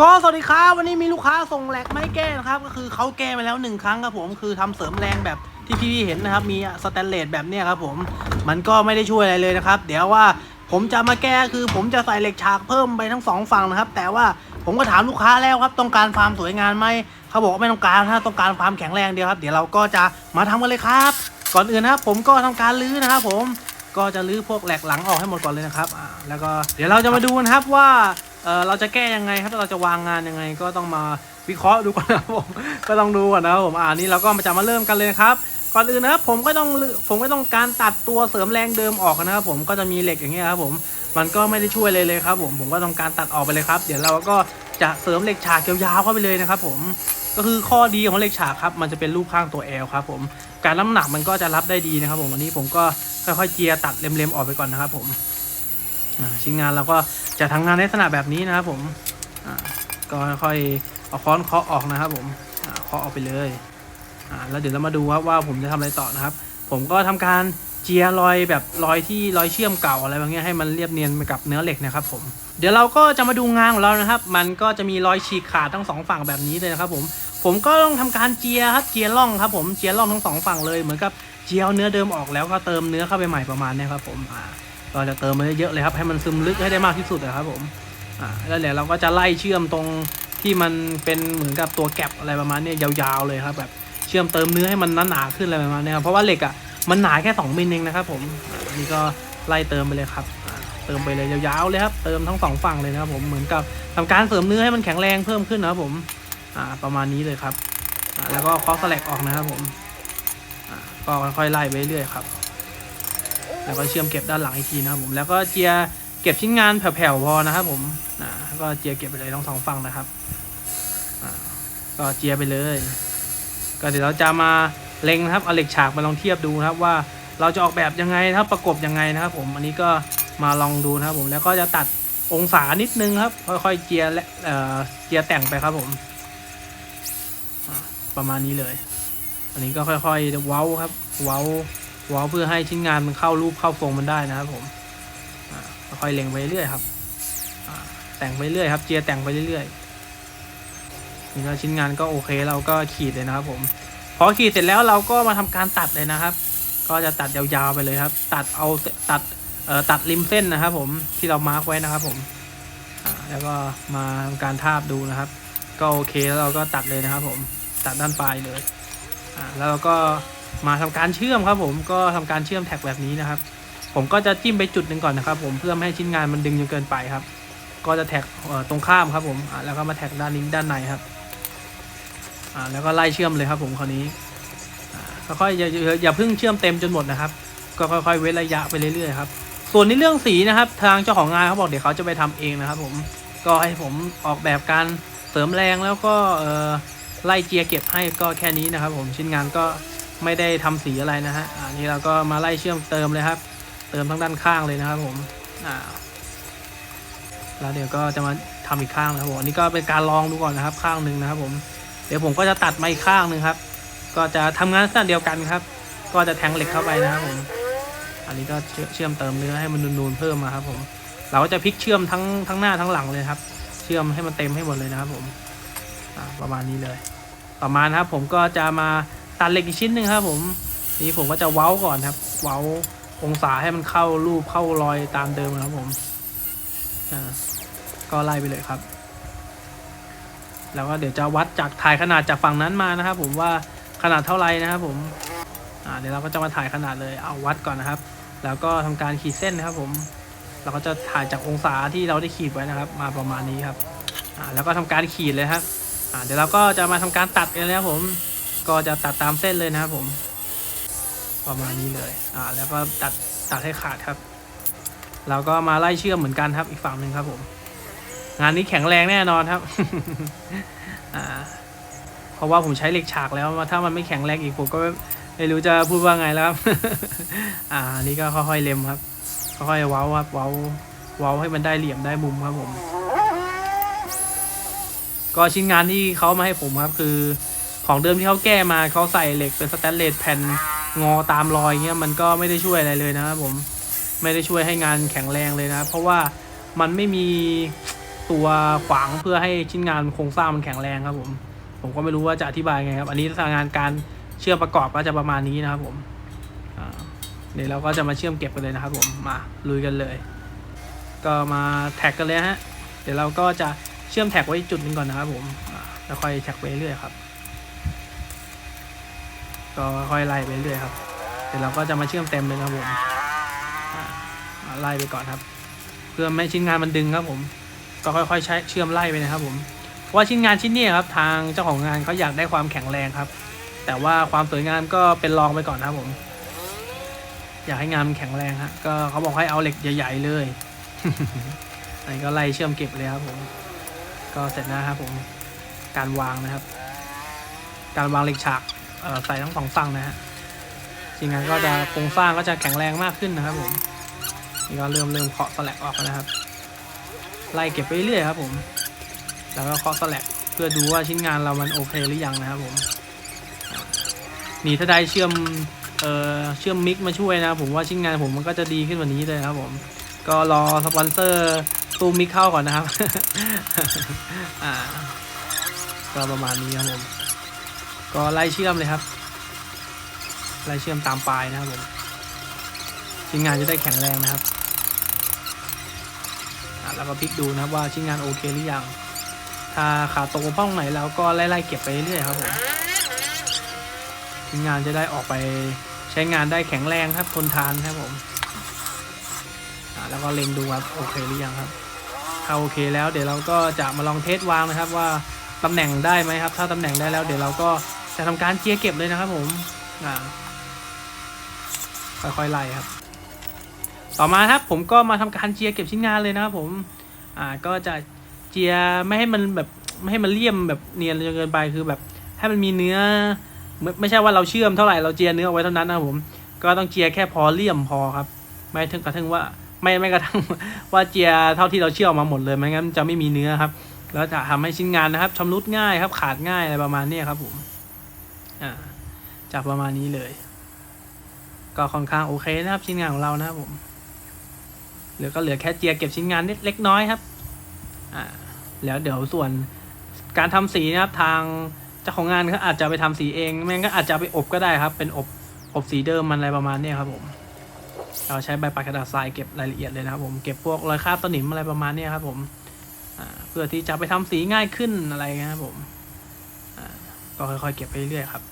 ก็สวัสดีครับวันนี้มีลูกค้าส่งแหลกไม่แก้นะครับ ก็คือเขาแก้ไปแล้วหนึ่งครั้งครับผมคือทำเสริมแรงแบบที่พี่เห็นนะครับ มีสแตนเลสแบบเนี้ยครับผมมันก็ไม่ได้ช่วยอะไรเลยนะครับ เดี๋ยวว่าผมจะมาแก้คือผมจะใส่เหล็กฉากเพิ่มไปทั้งสองฝั่งนะครับ แต่ว่าผมก็ถามลูกค้าแล้วครับ ต้องการความสวยงามไหมเขาบอกว่าไม่ต้องการถ้าต้องการความแข็งแรงเดียวครับ เดี๋ยวเราก็จะมาทำกันเลยครับ ก่อนอื่นนะครับ ผมก็ทำการรื้อนะครับ ผมก็จะรื้อพวกแหลกหลังออกให้หมดก่อนเลยนะครับแล้วก็เดี๋ยวเราจะมาดูนะครับว่า เออเราจะแก้ยังไงครับเราจะวางงานยังไงก็ต้องมาวิเคราะห์ดูก่อนนะครับผมก็ต้องดูก่อนนะครับผมอ่านี่เราก็มาจะมาเริ่มกันเลยครับก่อนอื่นนะครับผมก็ต้องผมก็ต้องการตัดตัวเสริมแรงเดิมออกนะครับผมก็จะมีเหล็กอย่างเงี้ยครับผมมันก็ไม่ได้ช่วยเลยเลยครับผมผมก็ต้องการตัดออกไปเลยครับ เดี๋ยวเราก็จะเสริมเหล็กฉากยาวๆเข้าไปเลยนะครับผมก็คือข้อดีของเหล็กฉากครับมันจะเป็นรูปข้างตัว L ครับผมการน้ำหนักมันก็จะรับได้ดีนะครับผมวันนี้ผมก็ค่อยๆเจียตัดเล็มๆออกไปก่อนนะครับผม ชิ้นงานเราก็จะทำงานในลักษณะแบบนี้นะครับผมก็ค่อยเอาค้อนเคาะออกนะครับ ผมเคาะออกไปเลยแล้วเดี๋ยวเรามาดูครับว่าผมจะทำอะไรต่อนะครับ ผมก็ทำการเจียรอยแบบรอยที่รอยเชื่อมเก่าอะไรแบบนี้ให้มันเรียบเนียนไปกับเนื้อเหล็กนะครับ ผม เดี๋ยวเราก็จะมาดูงานของเรานะครับ มันก็จะมีรอยฉีกขาดทั้งสองฝั่งแบบนี้เลยนะครับ ผมผมก็ต้องทำการเจียครับเจียร่องครับ ผมเจียร่องทั้งสองฝั่งเลยเหมือนกับเจียวเนื้อเดิมออกแล้วก็เติมเนื้อเข้าไปใหม่ประมาณนี้ครับ ผมอ่า ก็จะเติมมาเยอะๆเลยครับ ให้มันซึมลึกให้ได้มากที่สุดนะครับผมอ่าแล้วเดี๋ยวเราก็จะไล่เชื่อมตรงที่มันเป็นเหมือนกับตัวแก็บอะไรประมาณนี้ยาวๆเลยครับแบบเชื่อมเติมเนื้อให้มันหนาๆขึ้นอะไรประมาณนี้ครับเพราะว่าเหล็กอะมันหนาแค่ 2มิลเองนะครับผมนนี้ก็ไล่เติมไปเลยครับ เติมไปเลยยาวๆเลยครับ เติมทั้งสองฝั่งเลยนะครับผมเหมือนกับทำการเสริมเนื้อให้มันแข็งแรงเพิ่มขึ้นนะครับผมประมาณนี้เลยครับแล้วก็คาะสแลกออกนะครับผมก็ค่อยๆไล่ไปเรื่อยๆครับ แล้วก็เชื่อมเก็บด้านหลังอีกทีนะครับผมแล้วก็เจียเก็บชิ้นงานแผ่วๆพอนะครับผมอ่าแล้วก็เจียเก็บไปเลยทั้งสองฝั่งนะครับก็เจียไปเลย ก็เดี๋ยวเราจะมาเล็งนะครับเอาเหล็กฉากมาลองเทียบดูนะครับว่าเราจะออกแบบยังไงนะครับประกบยังไงนะครับ ผมอันนี้ก็มาลองดูนะครับผมแล้วก็จะตัดองศานิดนึงครับ ค่อยๆเจียและเอ่อเจียแต่งไปครับผมประมาณนี้เลย อันนี้ก็ค่อยๆเว้าครับ เว้า เว้าเพื่อให้ชิ้นงานมันเข้ารูปเข้าทรงมันได้นะครับผมค่อยเล็งไปเรื่อยครับแต่งไปเรื่อยครับ เจียแต่งไปเรื่อยๆนี่ก็ชิ้นงานก็โอเคเราก็ขีดเลยนะครับ ผมพอขีดเสร็จแล้วเราก็มาทำการตัดเลยนะครับ ก็จะตัดยาวๆไปเลยครับ ตัดเอาตัดเอ่อตัดริมเส้นนะครับ ผมที่เรามาร์กไว้นะครับ ผมแล้วก็มาทำการทาบดูนะครับ ก็โอเคแล้วเราก็ตัดเลยนะครับ ผมตัดด้านปลายเลยอ่าแล้วเราก็ มาทำการเชื่อมครับผมก็ทำการเชื่อมแท็กแบบนี้นะครับ ผมก็จะจิ้มไปจุดหนึ่งก่อนนะครับ ผมเพื่อไม่ให้ชิ้นงานมันดึงจนเกินไปครับ ก็จะแท็กตรงข้ามครับผมแล้วก็มาแท็กด้านนี้ด้านในครับแล้วก็ไล่เชื่อมเลยครับ ผมคราวนี้ค่อยๆอย่าอย่าเพิ่งเชื่อมเต็มจนหมดนะครับ ก็ค่อยๆเว้นระยะไปเรื่อยๆครับส่วนในเรื่องสีนะครับ ทางเจ้าของงานเขาบอกเดี๋ยวเขาจะไปทำเองนะครับ ผมก็ให้ผมออกแบบการเสริมแรงแล้วก็ไล่เจียเก็บให้ก็แค่นี้นะครับ ผมชิ้นงานก็ ไม่ได้ทำสีอะไรนะฮะอันนี้เราก็มาไล่เชื่อมเติมเลยครับ เติมทั้งด้านข้างเลยนะครับผมอ่าแล้วเดี๋ยวก็จะมาทำอีกข้างนะครับผมอันนี้ก็เป็นการลองดูก่อนนะครับ ข้างหนึ่งนะครับ ผมเดี๋ยวผมก็จะตัดมาอีกข้างหนึ่งครับ ก็จะทำงานลักษณะเดียวกันครับ ก็จะแทงเหล็กเข้าไปนะครับผม อันนี้ก็เชื่อเชื่อมเติมเนื้อให้มันนูนๆเพิ่มมาครับ ผม เราก็จะพลิกเชื่อมทั้งทั้งหน้าทั้งหลังเลยครับ เชื่อมให้มันเต็มให้หมดเลยนะครับ ผมประมาณนี้เลย ต่อมานะครับผมก็จะมา ตัดเหล็กอีกชิ้นหนึ่งครับ ผมนี่ผมก็จะเว้าก่อนครับ เว้าองศาให้มันเข้ารูปเข้ารอยตามเดิมนะครับผมอ่าก็ไล่ไปเลยครับ แล้วก็เดี๋ยวจะวัดจากถ่ายขนาดจากฝั่งนั้นมานะครับ ผมว่าขนาดเท่าไรนะครับ ผมอ่าเดี๋ยวเราก็จะมาถ่ายขนาดเลยเอาวัดก่อนนะครับ แล้วก็ทำการขีดเส้นนะครับ ผมเราก็จะถ่ายจากองศาที่เราได้ขีดไว้นะครับ มาประมาณนี้ครับอ่าแล้วก็ทำการขีดเลยครับอ่าเดี๋ยวเราก็จะมาทำการตัดกันนะครับผม ก็จะตัดตามเส้นเลยนะครับผม ประมาณนี้เลย อ่า แล้วก็ตัดตัดให้ขาดครับ เราก็มาไล่เชื่อมเหมือนกันครับอีกฝั่งหนึ่งครับผม งานนี้แข็งแรงแน่นอนครับ อ่า เพราะว่าผมใช้เหล็กฉากแล้วถ้ามันไม่แข็งแรงอีกผมก็ไม่รู้จะพูดว่าไงแล้วครับ อ่านนี่ก็ค่อยๆเล็มครับ ค่อยๆเว้าครับ เว้า เว้าให้มันได้เหลี่ยมได้มุมครับผม ก็ชิ้นงานที่เขามาให้ผมครับคือ ของเดิมที่เขาแก้มาเขาใส่เหล็กเป็นสแตนเลสแผ่นงอตามรอยเงี้ยมันก็ไม่ได้ช่วยอะไรเลยนะครับผมไม่ได้ช่วยให้งานแข็งแรงเลยนะเพราะว่ามันไม่มีตัวขวางเพื่อให้ชิ้นงานโครงสร้างมันแข็งแรงครับผมผมก็ไม่รู้ว่าจะอธิบายไงครับ อันนี้ทางงานการเชื่อมประกอบก็จะประมาณนี้นะครับผมเดี๋ยวเราก็จะมาเชื่อมเก็บกันเลยนะครับผมมาลุยกันเลย ก็มาแท็กกันเลยฮะเดี๋ยวเราก็จะเชื่อมแท็กไว้จุดนึงก่อนนะครับผมแล้วค่อยแท็กไปเรื่อยครับ ก็ค่อยไล่ไปเรื่อยครับ เดี๋ยวเราก็จะมาเชื่อมเต็มเลยครับผมไล่ไปก่อนครับ เพื่อไม่ให้ชิ้นงานมันดึงครับผม ก็ค่อยๆใช้เชื่อมไล่ไปนะครับ ผมเพราะว่าชิ้นงานชิ้นนี้ครับ ทางเจ้าของงานเขาอยากได้ความแข็งแรงครับ แต่ว่าความสวยงามก็เป็นรองไปก่อนนะครับผม อยากให้งานมันแข็งแรงฮะก็เขาบอกให้เอาเหล็กใหญ่ ๆ เลยอันนี้ก็ไล่เชื่อมเก็บเลยครับผม ก็เสร็จนะครับผม การวางนะครับ การวางเหล็กฉาก ใส่ทั้งสองฝั่งนะฮะชิ้นงานก็จะโครงสร้างก็จะแข็งแรงมากขึ้นนะครับผมนี่ก็เริ่มเริ่มเคาะสลักออกแล้วนะครับ ไล่เก็บไปเรื่อยครับผม แล้วก็เคาะสลักเพื่อดูว่าชิ้นงานเรามันโอเคหรือยังนะครับผมนี่ถ้าได้เชื่อมเอ่อเชื่อมมิกมาช่วยนะครับผมว่าชิ้นงานผมมันก็จะดีขึ้นกว่านี้เลยครับผม ก็รอสปอนเซอร์ตู้มิกเข้าก่อนนะครับ อ่า ก็ประมาณนี้ครับผม ก็ไล่เชื่อมเลยครับ ไล่เชื่อมตามปลายนะครับผมชิ้นงานจะได้แข็งแรงนะครับอะแล้วก็พลิกดูนะครับว่าชิ้นงานโอเคหรือยัง ถ้าขาตกบกพร่องไหนแล้วก็ไล่ๆเก็บไปเรื่อยครับผมชิ้นงานจะได้ออกไปใช้งานได้แข็งแรงครับทนทานครับผมอะแล้วก็เล็งดูครับโอเคหรือยังครับถ้าโอเคแล้วเดี๋ยวเราก็จะมาลองเทสวางนะครับว่าตำแหน่งได้ไหมครับ ถ้าตำแหน่งได้แล้วเดี๋ยวเราก็ จะทำการเจียเก็บเลยนะครับผมอ่าค่อยๆไล่ครับ ต่อมาครับผมก็มาทำการเจียเก็บชิ้นงานเลยนะครับผมอ่าก็จะเจียไม่ให้มันแบบไม่ให้มันเลี่ยมแบบเนียนจนเกินไปคือแบบให้มันมีเนื้อ ไม่ใช่ว่าเราเชื่อมเท่าไหร่เราเจียเนื้ออไว้เท่านั้นนะครับผม ก็ต้องเจียแค่พอเลี่ยมพอครับ ไม่ถึงกระทั่งว่าไม่ไม่กระทั่งว่าเจียเท่าที่เราเชื่อมมาหมดเลยไม่งั้นจะไม่มีเนื้อครับ แล้วจะทำให้ชิ้นงานนะครับชำรุดง่ายครับ ขาดง่ายอะไรประมาณนี้ครับผม อ่าจะประมาณนี้เลย ก็ค่อนข้างโอเคนะครับชิ้นงานของเรานะครับผมเหลือก็เหลือแค่เจียเก็บชิ้นงานนิดเล็กน้อยครับอ่าแล้วเดี๋ยวส่วนการทำสีนะครับทางเจ้าของงานเขาอาจจะไปทำสีเองไม่งก็อาจจะไปอบก็ได้ครับ เป็นอบอบสีเดิมมันอะไรประมาณนี้ครับผมเราใช้ใบปากกระดาษทรายเก็บรายละเอียดเลยนะครับผมเก็บพวกรอยคราบสนิมอะไรประมาณนี้ครับผมเพื่อที่จะไปทำสีง่ายขึ้นอะไรเงี้ยครับผม ก็ค่อยๆเก็บไปเรื่อยๆครับ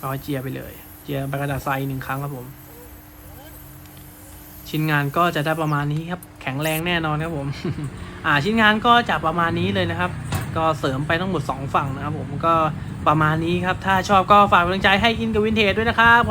ก็เจียไปเลย เจียใบกระดาษทรายหนึ่งครั้งครับผม ชิ้นงานก็จะได้ประมาณนี้ครับ แข็งแรงแน่นอนครับผม อ่าชิ้นงานก็จะประมาณนี้เลยนะครับ ก็เสริมไปทั้งหมด 2 ฝั่งนะครับผมก็ประมาณนี้ครับ ถ้าชอบก็ฝากกำลังใจให้อินกับวินเทจด้วยนะครับ